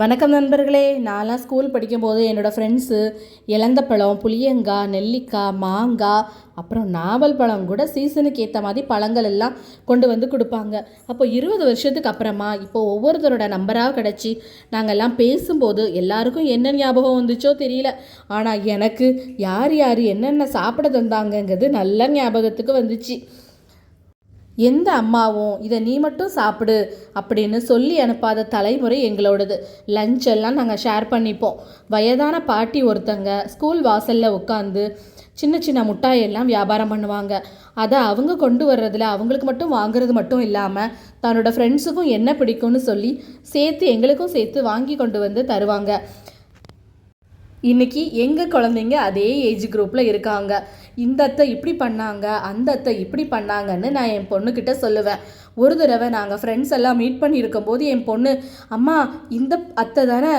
வணக்கம் நண்பர்களே. நான்லாம் ஸ்கூல் படிக்கும்போது என்னோடய ஃப்ரெண்ட்ஸு இலந்த புளியங்காய் நெல்லிக்காய் மாங்காய் அப்புறம் நாவல் பழம் கூட சீசனுக்கு ஏற்ற மாதிரி பழங்கள் எல்லாம் கொண்டு வந்து கொடுப்பாங்க. அப்போ இருபது வருஷத்துக்கு அப்புறமா இப்போ ஒவ்வொருத்தரோட நம்பராக கிடச்சி நாங்கள்லாம் பேசும்போது எல்லாருக்கும் என்ன ஞாபகம் வந்துச்சோ தெரியல. ஆனால் எனக்கு யார் யார் என்னென்ன சாப்பிட தந்தாங்கங்கிறது நல்ல ஞாபகத்துக்கு வந்துச்சு. எந்த அம்மாவும் இதை நீ மட்டும் சாப்பிடு அப்படின்னு சொல்லி அனுப்பாத தலைமுறை எங்களோடது. லஞ்ச் எல்லாம் நாங்கள் ஷேர் பண்ணிப்போம். வயதான பாட்டி ஒருத்தங்க ஸ்கூல் வாசலில் உட்காந்து சின்ன சின்ன முட்டாயெல்லாம் வியாபாரம் பண்ணுவாங்க. அதை அவங்க கொண்டு வர்றதில் அவங்களுக்கு மட்டும் வாங்குறது மட்டும் இல்லாமல் தன்னோட ஃப்ரெண்ட்ஸுக்கும் என்ன பிடிக்கும்னு சொல்லி சேர்த்து எங்களுக்கும் சேர்த்து வாங்கி கொண்டு வந்து தருவாங்க. இன்றைக்கி எங்கள் குழந்தைங்க அதே ஏஜ் குரூப்பில் இருக்காங்க. இந்த அத்தை இப்படி பண்ணாங்க அந்த அத்தை இப்படி பண்ணாங்கன்னு நான் என் பொண்ணுக்கிட்ட சொல்லுவேன். ஒரு தடவை நாங்கள் ஃப்ரெண்ட்ஸ் எல்லாம் மீட் பண்ணியிருக்கும் போது என் பொண்ணு அம்மா இந்த அத்தை தானே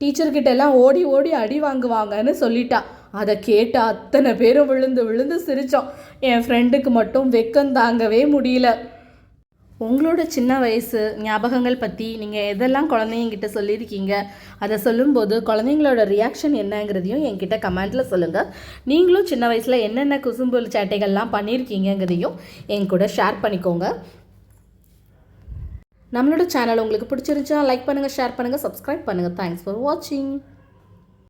டீச்சர்கிட்ட எல்லாம் ஓடி ஓடி அடி வாங்குவாங்கன்னு சொல்லிட்டா. அதை கேட்டு அத்தனை பேரும் விழுந்து விழுந்து சிரித்தோம் என் ஃப்ரெண்டுக்கு மட்டும் வெக்கம் தாங்கவே முடியல. உங்களோட சின்ன வயசு ஞாபகங்கள் பற்றி நீங்கள் எதெல்லாம் குழந்தைங்கிட்ட சொல்லியிருக்கீங்க? அதை சொல்லும்போது குழந்தைங்களோட ரியாக்ஷன் என்னங்கிறதையும் என்கிட்ட கமெண்ட்டில் சொல்லுங்கள் நீங்களும் சின்ன வயசில் என்னென்ன குசும்புல் சேட்டைகள்லாம் பண்ணியிருக்கீங்கங்கிறதையும் என் கூட ஷேர் பண்ணிக்கோங்க. நம்மளோட சேனல் உங்களுக்கு பிடிச்சிருந்துச்சா லைக் பண்ணுங்கள் ஷேர் பண்ணுங்கள் சப்ஸ்கிரைப் பண்ணுங்கள் தேங்க்ஸ் ஃபார் வாட்சிங்